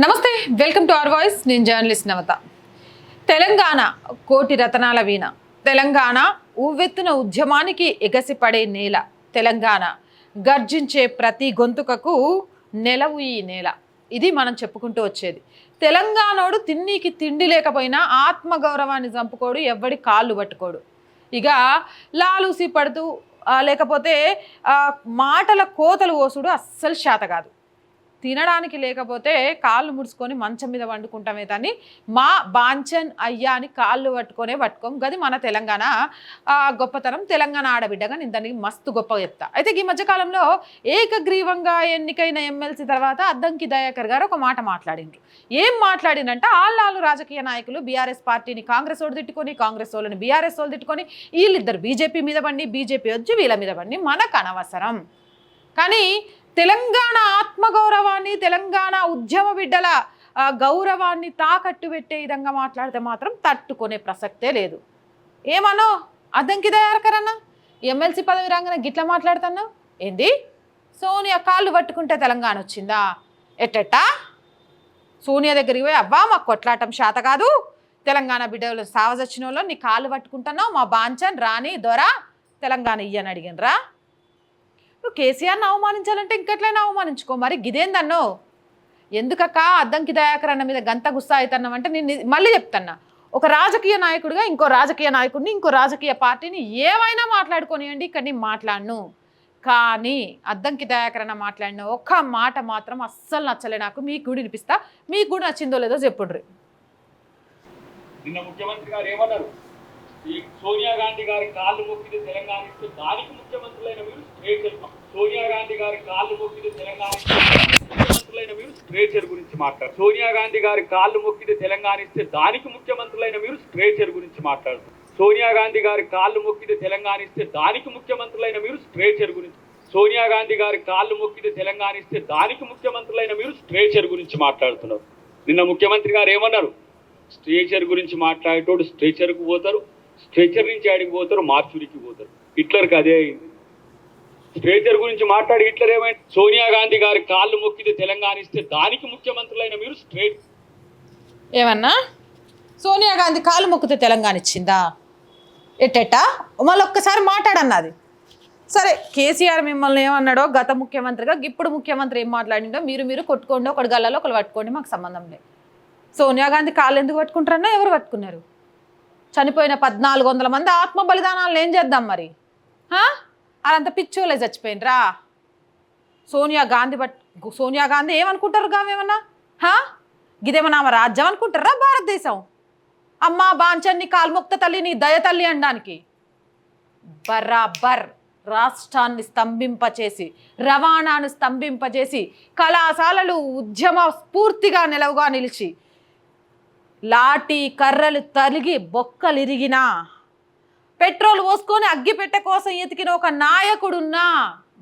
నమస్తే welcome to our voice. నేను journalist నవత. తెలంగాణ కోటి రతనాల వీణ. తెలంగాణ ఉవ్వెత్తున ఉద్యమానికి ఎగసిపడే నేల. తెలంగాణ గర్జించే ప్రతి గొంతుకకు నెలవు ఈ నేల. ఇది మనం చెప్పుకుంటూ వచ్చేది. తెలంగాణోడు తిన్నీకి తిండి లేకపోయినా ఆత్మగౌరవాన్ని చంపుకోడు ఎవ్వడి కాళ్ళు పట్టుకోడు. ఇక లాలూసి పడుతూ లేకపోతే మాటల కోతలు కోసుడు అస్సలు శాత కాదు. తినడానికి లేకపోతే కాళ్ళు ముడుచుకొని మంచం మీద వండుకుంటామే దాన్ని. మా బాంచన్ అయ్యా అని కాళ్ళు పట్టుకొనే పట్టుకోం. గది మన తెలంగాణ. గొప్పతనం తెలంగాణ ఆడబిడ్డగా నేను దానికి మస్తు గొప్ప చెప్తా. అయితే ఈ మధ్యకాలంలో ఏకగ్రీవంగా ఎన్నికైన ఎమ్మెల్సీ తర్వాత అద్దంకి దయాకర్ గారు ఒక మాట మాట్లాడిండ్రు. ఏం మాట్లాడిందంటే ఆళ్ళు రాజకీయ నాయకులు బీఆర్ఎస్ పార్టీని కాంగ్రెస్ వాళ్ళు తిట్టుకొని కాంగ్రెస్ వాళ్ళని బీఆర్ఎస్ వాళ్ళు తిట్టుకొని వీళ్ళిద్దరు బీజేపీ మీద పండి బీజేపీ వచ్చి వీళ్ళ మీద బండి మనకు అనవసరం. కానీ తెలంగాణ ఆత్మగౌరవాన్ని తెలంగాణ ఉద్యమ బిడ్డల గౌరవాన్ని తాకట్టు పెట్టే విధంగా మాట్లాడితే మాత్రం తట్టుకునే ప్రసక్తే లేదు. ఏమనో? అద్దంకి దయాకరన్నా ఎమ్మెల్సీ పదవి రాగానే గిట్లా మాట్లాడుతున్నావు? ఏంది? సోనియా కాళ్ళు పట్టుకుంటే తెలంగాణ వచ్చిందా? ఎట్టెట్టా? సోనియా దగ్గరికి పోయి అబ్బా మాకు కొట్లాటం శాత కాదు. తెలంగాణ బిడ్డలు సావజొచ్చిన వాళ్ళు నీ కాళ్ళు పట్టుకుంటున్నావు మా బాంచన్ రాణి దొర తెలంగాణ ఇయ్యని అడిగినరా నువ్వు కేసీఆర్ని అవమానించాలంటే ఇంకెట్లైనా అవమానించుకో. మరి గిదేందన్నో? ఎందుకక్క అద్దంకి దయాకర్ అన్న మీద గంత గుస్సా అవుతున్నాం అంటే నేను మళ్ళీ చెప్తున్నా. ఒక రాజకీయ నాయకుడిగా ఇంకో రాజకీయ నాయకుడిని ఇంకో రాజకీయ పార్టీని ఏమైనా మాట్లాడుకోనివ్వండి ఇక్కడ నేను మాట్లాడను. కానీ అద్దంకి దయాకర్ మాట్లాడిన ఒక్క మాట మాత్రం అస్సలు నచ్చలే నాకు. మీకు కూడా వినిపిస్తా? మీకు కూడా నచ్చిందో లేదో చెప్పుండ్రి. నిన్న ముఖ్యమంత్రి గారు ఏమన్నారు? ఈ సోనియా గాంధీ గారి కాళ్ళు మొక్కితే తెలంగాణ ఇస్తే దానికి ముఖ్యమంత్రులైన మీరు స్ట్రేచర్ సోనియా గాంధీ గారి కాళ్ళు మొక్కితే తెలంగాణ ఇస్తే ముఖ్యమంత్రులైన మీరు స్ట్రేచర్ గురించి మాట్లాడు. సోనియా గాంధీ గారి కాళ్ళు మొక్కితే తెలంగాణ ఇస్తే దానికి ముఖ్యమంత్రులైన మీరు స్ట్రేచర్ గురించి మాట్లాడు. సోనియా గాంధీ గారి కాళ్ళు మొక్కితే తెలంగాణ ఇస్తే దానికి ముఖ్యమంత్రులైన మీరు స్ట్రేచర్ గురించి సోనియా గాంధీ గారి కాళ్ళు మొక్కితే తెలంగాణ ఇస్తే దానికి ముఖ్యమంత్రులైన మీరు స్ట్రేచర్ గురించి మాట్లాడుతున్నారు. నిన్న ముఖ్యమంత్రి గారు ఏమన్నారు? స్ట్రేచర్ గురించి మాట్లాడేటోడు స్ట్రేచర్కు పోతారు స్ట్రేచర్ నుంచి ఆడికి పోతారు మార్చురికి పోతారు. హిట్లర్కి అదే అయింది. స్ట్రేచర్ గురించి మాట్లాడి హిట్లర్ ఏమైంది? సోనియా గాంధీ గారి కాళ్ళు మొక్కితే తెలంగాణ ఇస్తే దానికి ముఖ్యమంత్రులైన మీరు స్ట్రేట్. ఏమన్నా? సోనియా గాంధీ కాలు మొక్కితే తెలంగాణ ఇచ్చిందా? ఎట్టెట్టా? మళ్ళీ ఒక్కసారి మాట్లాడన్నది. సరే కేసీఆర్ మిమ్మల్ని ఏమన్నాడో గత ముఖ్యమంత్రిగా ఇప్పుడు ముఖ్యమంత్రి ఏం మాట్లాడిండో మీరు మీరు కొట్టుకోండి ఒకటి గల్లలో ఒకరు పట్టుకోండి మాకు సంబంధం లేదు. సోనియా గాంధీ కాళ్ళు ఎందుకు పట్టుకుంటారన్నా ఎవరు పట్టుకున్నారు? చనిపోయిన పద్నాలుగు వందల మంది ఆత్మ బలిదానాలను ఏం చేద్దాం మరి? హా? అదంతా పిచ్చోలే చచ్చిపోయినరా? సోనియా గాంధీ బట్ సోనియా గాంధీ ఏమనుకుంటారు గామేమన్నా హా? గిదేమన్నా ఆమె రాజ్యం అనుకుంటారా భారతదేశం? అమ్మా బాంచన్ని కాల్ముక్త తల్లి నీ దయ తల్లి అనడానికి. బరాబర్ రాష్ట్రాన్ని స్తంభింపచేసి రవాణాను స్తంభింపచేసి కళాశాలలు ఉద్యమ స్ఫూర్తిగా నిలవుగా నిలిచి లాఠీ కర్రలు తరిగి బొక్కలిరిగినా పెట్రోల్ పోసుకొని అగ్గిపెట్టె కోసం ఎతికిన ఒక నాయకుడున్నా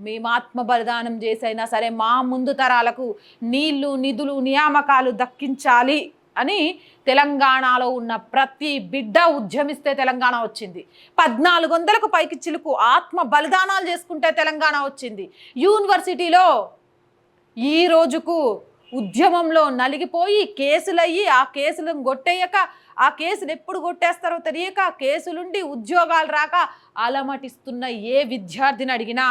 మేము ఆత్మ బలిదానం చేసైనా సరే మా ముందు తరాలకు నీళ్ళు నిధులు నియామకాలు దక్కించాలి అని తెలంగాణలో ఉన్న ప్రతి బిడ్డ ఉద్యమిస్తే తెలంగాణ వచ్చింది. పద్నాలుగు వందలకు పైకి చిలుకు ఆత్మ బలిదానాలు చేసుకుంటే తెలంగాణ వచ్చింది. యూనివర్సిటీలో ఈ రోజుకు ఉద్యమంలో నలిగిపోయి కేసులయ్యి ఆ కేసులను కొట్టేయక ఆ కేసులు ఎప్పుడు కొట్టేస్తారో తెలియక కేసులుండి ఉద్యోగాలు రాక అలమటిస్తున్న ఏ విద్యార్థిని అడిగినా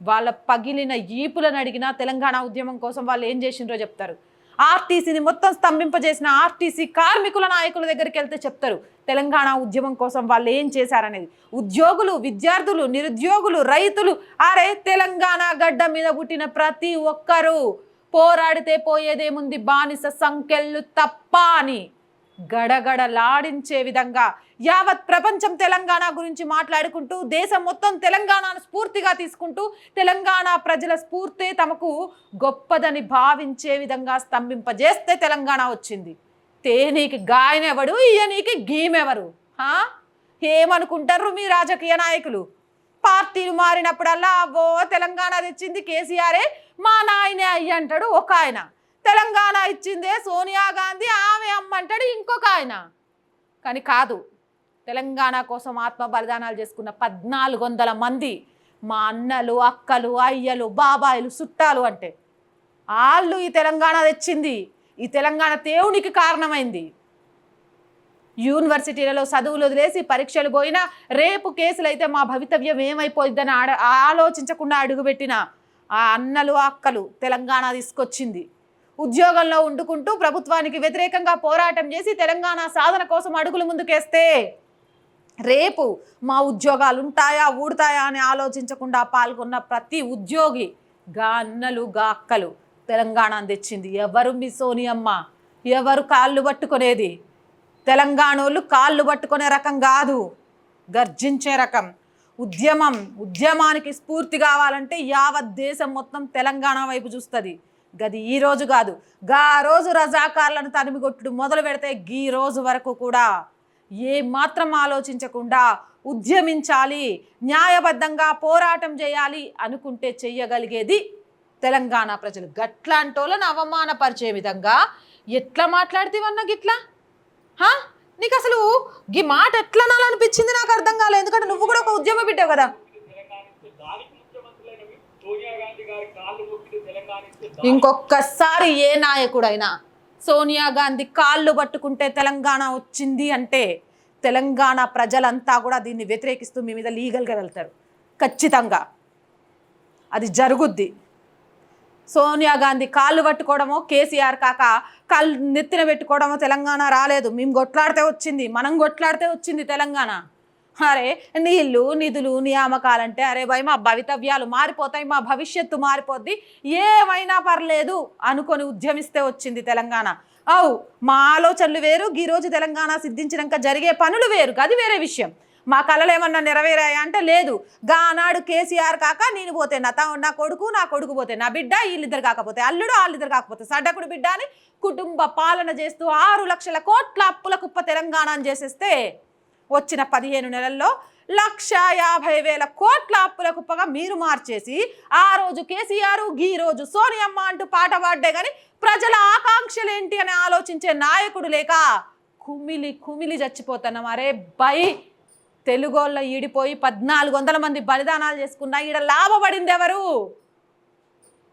వాళ్ళ పగిలిన ఈపులను అడిగినా తెలంగాణ ఉద్యమం కోసం వాళ్ళు ఏం చేసిండ్రో చెప్తారు. ఆర్టీసీని మొత్తం స్తంభింపజేసిన ఆర్టీసీ కార్మికుల నాయకుల దగ్గరికి వెళ్తే చెప్తారు తెలంగాణ ఉద్యమం కోసం వాళ్ళు ఏం చేశారనేది. ఉద్యోగులు విద్యార్థులు నిరుద్యోగులు రైతులు అరే తెలంగాణ గడ్డ మీద పుట్టిన ప్రతి ఒక్కరూ పోరాడితే పోయేదేముంది? బానిస సంఖ్యలు తప్ప అని గడగడలాడించే విధంగా యావత్ ప్రపంచం తెలంగాణ గురించి మాట్లాడుకుంటూ దేశం మొత్తం తెలంగాణను స్ఫూర్తిగా తీసుకుంటూ తెలంగాణ ప్రజల స్ఫూర్తే తమకు గొప్పదని భావించే విధంగా స్తంభింపజేస్తే తెలంగాణ వచ్చింది. తేనీకి గాయనెవడు ఇయ్యనీకి గీమెవరు హా? ఏమనుకుంటారు మీ రాజకీయ నాయకులు? పార్టీలు మారినప్పుడల్లా అవ్వో తెలంగాణ తెచ్చింది కేసీఆరే మా నాయనే అయ్యి అంటాడు ఒక ఆయన. తెలంగాణ ఇచ్చిందే సోనియా గాంధీ ఆమె అమ్మంటాడు ఇంకొక ఆయన. కానీ కాదు తెలంగాణ కోసం ఆత్మ బలిదానాలు చేసుకున్న పద్నాలుగు వందల మంది మా అన్నలు అక్కలు అయ్యలు బాబాయిలు చుట్టాలు అంటే వాళ్ళు ఈ తెలంగాణ తెచ్చింది. ఈ తెలంగాణ దేవునికి కారణమైంది. యూనివర్సిటీలలో చదువులు వదిలేసి పరీక్షలు పోయినా రేపు కేసులు అయితే మా భవితవ్యం ఏమైపోయిద్దని ఆడ ఆలోచించకుండా అడుగుపెట్టిన ఆ అన్నలు అక్కలు తెలంగాణ తీసుకొచ్చింది. ఉద్యోగంలో వండుకుంటూ ప్రభుత్వానికి వ్యతిరేకంగా పోరాటం చేసి తెలంగాణ సాధన కోసం అడుగులు ముందుకేస్తే రేపు మా ఉద్యోగాలు ఉంటాయా ఊడతాయా అని ఆలోచించకుండా పాల్గొన్న ప్రతి ఉద్యోగి గా అన్నలు గా అక్కలు తెలంగాణ తెచ్చింది. ఎవరు మీ సోనియమ్మ? ఎవరు కాళ్ళు పట్టుకునేది? తెలంగాణోళ్ళు కాళ్ళు పట్టుకునే రకం కాదు. గర్జించే రకం. ఉద్యమం ఉద్యమానికి స్ఫూర్తి కావాలంటే యావత్ దేశం మొత్తం తెలంగాణ వైపు చూస్తుంది. గది ఈ రోజు కాదు. గా రోజు రజాకార్లను తరిమికొట్టుడు మొదలు పెడితే గీ రోజు వరకు కూడా ఏ మాత్రం ఆలోచించకుండా ఉద్యమించాలి న్యాయబద్ధంగా పోరాటం చేయాలి అనుకుంటే చెయ్యగలిగేది తెలంగాణ ప్రజలు. గట్లాంటోళ్ళని అవమానపరిచే విధంగా ఎట్లా మాట్లాడితే అన్న గిట్లా? హా? నీకు అసలు ఈ మాట ఎట్లా అనిపించింది నాకు అర్థం కాలేదు. ఎందుకంటే నువ్వు కూడా ఒక ఉద్యమ బిడ్డావు కదా. ఇంకొకసారి ఏ నాయకుడైనా సోనియా గాంధీ కాళ్ళు పట్టుకుంటే తెలంగాణ వచ్చింది అంటే తెలంగాణ ప్రజలంతా కూడా దీన్ని వ్యతిరేకిస్తూ మీ మీద లీగల్గా వెళ్తారు. ఖచ్చితంగా. అది జరుగుద్ది. సోనియా గాంధీ కాళ్ళు పట్టుకోవడమో కేసీఆర్ కాక కాళ్ళు నెత్తిన పెట్టుకోవడమో తెలంగాణ రాలేదు. మేము కొట్లాడితే వచ్చింది. మనం కొట్లాడితే వచ్చింది తెలంగాణ. అరే నీళ్ళు నిధులు నియామకాలంటే అరే భయ మా భవితవ్యాలు మారిపోతాయి మా భవిష్యత్తు మారిపోద్ది. ఏమైనా పర్లేదు అనుకొని ఉద్యమిస్తే వచ్చింది తెలంగాణ. అవు మా ఆలోచనలు వేరు ఈరోజు తెలంగాణ సిద్ధించినాక జరిగే పనులు వేరు. అది వేరే విషయం. మా కళలు ఏమన్నా నెరవేరాయా అంటే లేదు. గా ఆనాడు కేసీఆర్ కాక నేను పోతే నా తా- నా కొడుకు నా కొడుకు పోతే నా బిడ్డ వీళ్ళిద్దరు కాకపోతే అల్లుడు వాళ్ళిద్దరు కాకపోతే సడ్డకుడు బిడ్డ అని కుటుంబ పాలన చేస్తూ ఆరు లక్షల కోట్ల అప్పుల కుప్ప తెలంగాణ అని చేసేస్తే వచ్చిన పదిహేను నెలల్లో లక్ష యాభై వేల కోట్ల అప్పుల కుప్పగా మీరు మార్చేసి ఆ రోజు కేసీఆర్ ఈ రోజు సోనియమ్మ అంటూ పాట పాడ్డే కానీ ప్రజల ఆకాంక్షలు ఏంటి అని ఆలోచించే నాయకుడు లేక కుమిలి కుమిలి చచ్చిపోతున్నాం అరే బై. తెలుగోళ్ళ ఈడిపోయి పద్నాలుగు వందల మంది బలిదానాలు చేసుకున్నా ఈడ లాభపడింది ఎవరు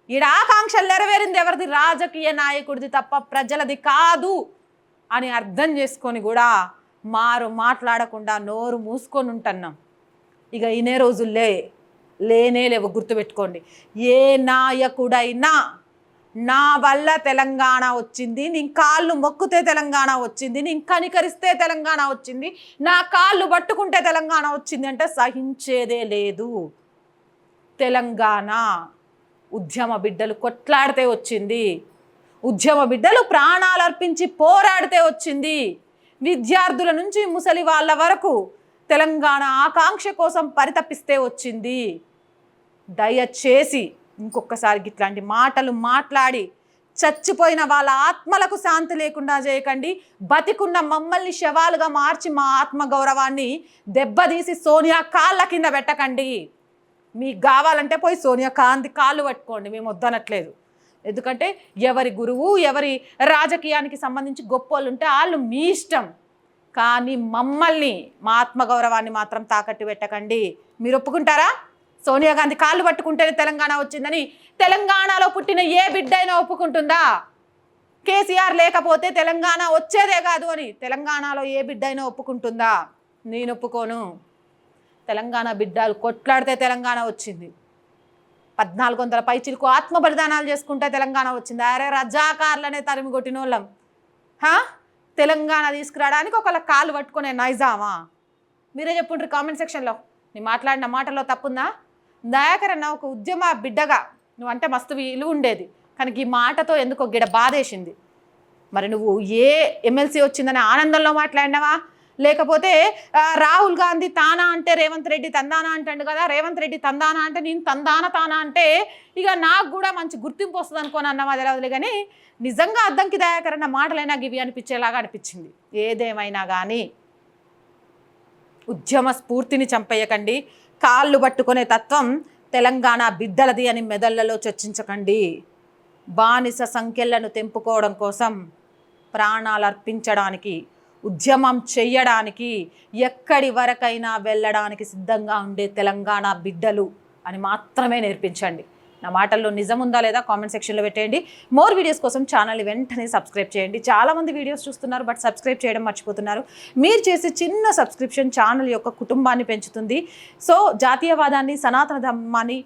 ఈడ ఆకాంక్షలు నెరవేరింది ఎవరిది రాజకీయ నాయకుడిది తప్ప ప్రజలది కాదు అని అర్థం చేసుకొని కూడా మారు మాట్లాడకుండా నోరు మూసుకొని ఉంటున్నాం. ఇక ఇనే రోజుల్లే లేనే లేవు గుర్తుపెట్టుకోండి. ఏ నాయకుడైనా నా వల్ల తెలంగాణ వచ్చింది నేను కాళ్ళు మొక్కుతే తెలంగాణ వచ్చింది నేను కనికరిస్తే తెలంగాణ వచ్చింది నా కాళ్ళు పట్టుకుంటే తెలంగాణ వచ్చింది అంటే సహించేదే లేదు. తెలంగాణ ఉద్యమ బిడ్డలు కొట్లాడితే వచ్చింది ఉద్యమ బిడ్డలు ప్రాణాలు అర్పించి పోరాడితే వచ్చింది. విద్యార్థుల నుంచి ముసలి వాళ్ళ వరకు తెలంగాణ ఆకాంక్ష కోసం పరితపిస్తే వచ్చింది. దయచేసి ఇంకొకసారి ఇట్లాంటి మాటలు మాట్లాడి చచ్చిపోయిన వాళ్ళ ఆత్మలకు శాంతి లేకుండా చేయకండి. బతికున్న మమ్మల్ని శవాలుగా మార్చి మా ఆత్మ గౌరవాన్ని దెబ్బతీసి సోనియా కాళ్ళ కింద పెట్టకండి. మీకు కావాలంటే పోయి సోనియా కాంతి కాళ్ళు పట్టుకోండి మేము వద్దనట్లేదు. ఎందుకంటే ఎవరి గురువు ఎవరి రాజకీయానికి సంబంధించి గొప్పోళ్ళు ఉంటే వాళ్ళు మీ ఇష్టం. కానీ మమ్మల్ని మా ఆత్మగౌరవాన్ని మాత్రం తాకట్టు పెట్టకండి. మీరు ఒప్పుకుంటారా? సోనియా గాంధీ కాళ్ళు పట్టుకుంటేనే తెలంగాణ వచ్చిందని తెలంగాణలో పుట్టిన ఏ బిడ్డ అయినా ఒప్పుకుంటుందా? కేసీఆర్ లేకపోతే తెలంగాణ వచ్చేదే కాదు అని తెలంగాణలో ఏ బిడ్డ అయినా ఒప్పుకుంటుందా? నేను ఒప్పుకోను. తెలంగాణ బిడ్డలు కొట్లాడితే తెలంగాణ వచ్చింది. పద్నాలుగు వందల పైచిలకు ఆత్మ బలిదానాలు చేసుకుంటే తెలంగాణ వచ్చింది. అరే రజాకారులనే తరిమి కొట్టిన వాళ్ళం హా? తెలంగాణ తీసుకురావడానికి ఒకళ్ళ కాలు పట్టుకునే నైజామా? మీరే చెప్పుంటారు కామెంట్ సెక్షన్లో. నేను మాట్లాడిన మాటలో తప్పుందా? దయాకర్ అన్న ఒక ఉద్యమ బిడ్డగా నువ్వంటే మస్తు విలువ ఉండేది. కానీ ఈ మాటతో ఎందుకో గిడ బాధేసింది. మరి నువ్వు ఏ ఎమ్మెల్సీ వచ్చిందని ఆనందంలో మాట్లాడినావా? లేకపోతే రాహుల్ గాంధీ తానా అంటే రేవంత్ రెడ్డి తందానా అంటాడు కదా? రేవంత్ రెడ్డి తందానా అంటే నేను తందాన తానా అంటే ఇక నాకు కూడా మంచి గుర్తింపు వస్తుంది అనుకోని అన్నావా తెలియదులే కానీ నిజంగా అద్దంకి దయాకరన్న మాటలైనా గివి అనిపించేలాగా అనిపించింది. ఏదేమైనా కానీ ఉద్యమ స్ఫూర్తిని చంపేయకండి. కాళ్ళు పట్టుకునే తత్వం తెలంగాణ బిడ్డలది అని మెదళ్ళలో చర్చించకండి. బానిస సంఖ్యలను తెంపుకోవడం కోసం ప్రాణాలు అర్పించడానికి ఉద్యమం చెయ్యడానికి ఎక్కడి వరకైనా వెళ్ళడానికి సిద్ధంగా ఉండే తెలంగాణ బిడ్డలు అని మాత్రమే నేర్పించండి. నా మాటల్లో నిజం ఉందా లేదా కామెంట్ సెక్షన్లో పెట్టేయండి. మోర్ వీడియోస్ కోసం ఛానల్ వెంటనే సబ్స్క్రైబ్ చేయండి. చాలామంది వీడియోస్ చూస్తున్నారు బట్ సబ్స్క్రైబ్ చేయడం మర్చిపోతున్నారు. మీరు చేసే చిన్న సబ్స్క్రిప్షన్ ఛానల్ యొక్క కుటుంబాన్ని పెంచుతుంది. సో జాతీయవాదాన్ని సనాతన ధర్మాన్ని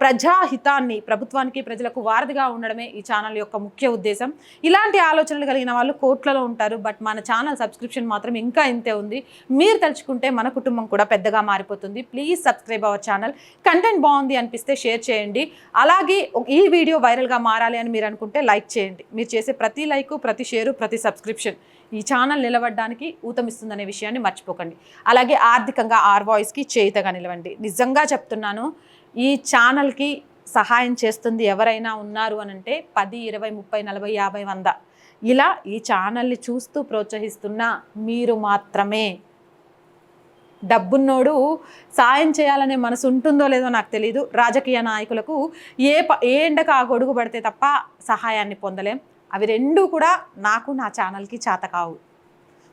ప్రజాహితాన్ని ప్రభుత్వానికి ప్రజలకు వారధిగా ఉండడమే ఈ ఛానల్ యొక్క ముఖ్య ఉద్దేశం. ఇలాంటి ఆలోచనలు కలిగిన వాళ్ళు కోట్లలో ఉంటారు బట్ మన ఛానల్ సబ్స్క్రిప్షన్ మాత్రం ఇంకా ఇంతే ఉంది. మీరు తలుచుకుంటే మన కుటుంబం కూడా పెద్దగా మారిపోతుంది. Please subscribe our channel. Content బాగుంది అనిపిస్తే షేర్ చేయండి. అలాగే ఈ వీడియో వైరల్గా మారాలి అని మీరు అనుకుంటే లైక్ చేయండి. మీరు చేసే ప్రతి లైక్ ప్రతి షేరు ప్రతి సబ్స్క్రిప్షన్ ఈ ఛానల్ నిలబడడానికి ఊతమిస్తుందనే విషయాన్ని మర్చిపోకండి. అలాగే ఆర్థికంగా ఆర్ వాయిస్కి చేయితగా నిలవండి. నిజంగా చెప్తున్నాను ఈ ఛానల్కి సహాయం చేస్తుంది ఎవరైనా ఉన్నారు అని అంటే పది ఇరవై ముప్పై నలభై యాభై వంద. ఇలా ఈ ఛానల్ని చూస్తూ ప్రోత్సహిస్తున్న మీరు మాత్రమే. డబ్బున్నోడు సాయం చేయాలనే మనసు ఉంటుందో లేదో నాకు తెలియదు రాజకీయ నాయకులకు ఏ ప ఏ ఎండకు ఆ గొడుగు పడితే తప్ప సహాయాన్ని పొందలేం. అవి రెండూ కూడా నాకు నా ఛానల్కి చేత కావు.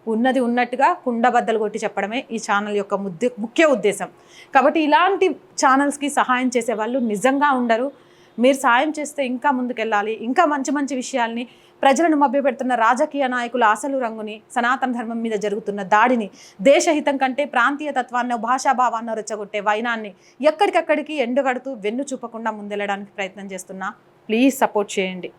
ఉన్నది ఉన్నట్టుగా కుండబద్దలు కొట్టి చెప్పడమే ఈ ఛానల్ యొక్క ముద్ద ముఖ్య ఉద్దేశం. కాబట్టి ఇలాంటి ఛానల్స్కి సహాయం చేసే వాళ్ళు నిజంగా ఉండరు. మీరు సాయం చేస్తే ఇంకా ముందుకెళ్ళాలి ఇంకా మంచి మంచి విషయాల్ని ప్రజలను మభ్యపెడుతున్న రాజకీయ నాయకుల అసలు రంగుని సనాతన ధర్మం మీద జరుగుతున్న దాడిని దేశహితం కంటే ప్రాంతీయ తత్వాన్ని భాషాభావాన్ని రెచ్చగొట్టే వైనాన్ని ఎక్కడికక్కడికి ఎండుగడుతూ వెన్ను చూపకుండా ముందెళ్ళడానికి ప్రయత్నం చేస్తున్నా. ప్లీజ్ సపోర్ట్ చేయండి.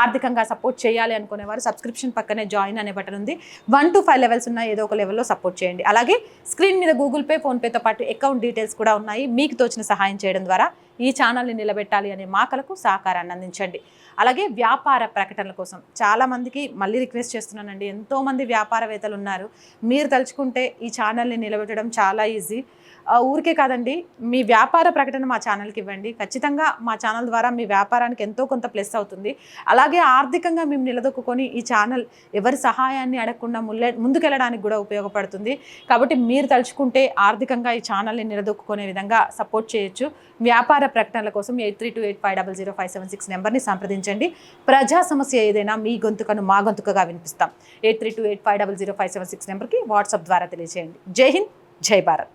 ఆర్థికంగా సపోర్ట్ చేయాలి అనుకునే వారు సబ్స్క్రిప్షన్ పక్కనే జాయిన్ అనే బటన్ ఉంది. వన్ టు ఫైవ్ లెవెల్స్ ఉన్న ఏదో ఒక లెవెల్లో సపోర్ట్ చేయండి. అలాగే స్క్రీన్ మీద గూగుల్ పే ఫోన్పేతో పాటు అకౌంట్ డీటెయిల్స్ కూడా ఉన్నాయి. మీకు తోచిన సహాయం చేయడం ద్వారా ఈ ఛానల్ని నిలబెట్టాలి అనే మాకలకు సహకారాన్ని అందించండి. అలాగే వ్యాపార ప్రకటనల కోసం చాలామందికి మళ్ళీ రిక్వెస్ట్ చేస్తున్నానండి. ఎంతోమంది వ్యాపారవేత్తలు ఉన్నారు. మీరు తలుచుకుంటే ఈ ఛానల్ని నిలబెట్టడం చాలా ఈజీ ఊరికే కాదండి మీ వ్యాపార ప్రకటన మా ఛానల్కి ఇవ్వండి. ఖచ్చితంగా మా ఛానల్ ద్వారా మీ వ్యాపారానికి ఎంతో కొంత ప్లస్ అవుతుంది. అలాగే ఆర్థికంగా మేము నిలదొక్కుని ఈ ఛానల్ ఎవరి సహాయాన్ని అడగకుండా ముల్లె ముందుకెళ్ళడానికి కూడా ఉపయోగపడుతుంది. కాబట్టి మీరు తలుచుకుంటే ఆర్థికంగా ఈ ఛానల్ని నిలదొక్కునే విధంగా సపోర్ట్ చేయొచ్చు. వ్యాపార ప్రకటనల కోసం eight three two eight five double zero five seven six నెంబర్ని సంప్రదించండి. ప్రజా సమస్య ఏదైనా మీ గొంతుకను మా గొంతుకగా వినిపిస్తాం. Eight three two eight five double zero five seven six నెంబర్కి వాట్సాప్ ద్వారా తెలియజేయండి జై హింద్ జై భారత్.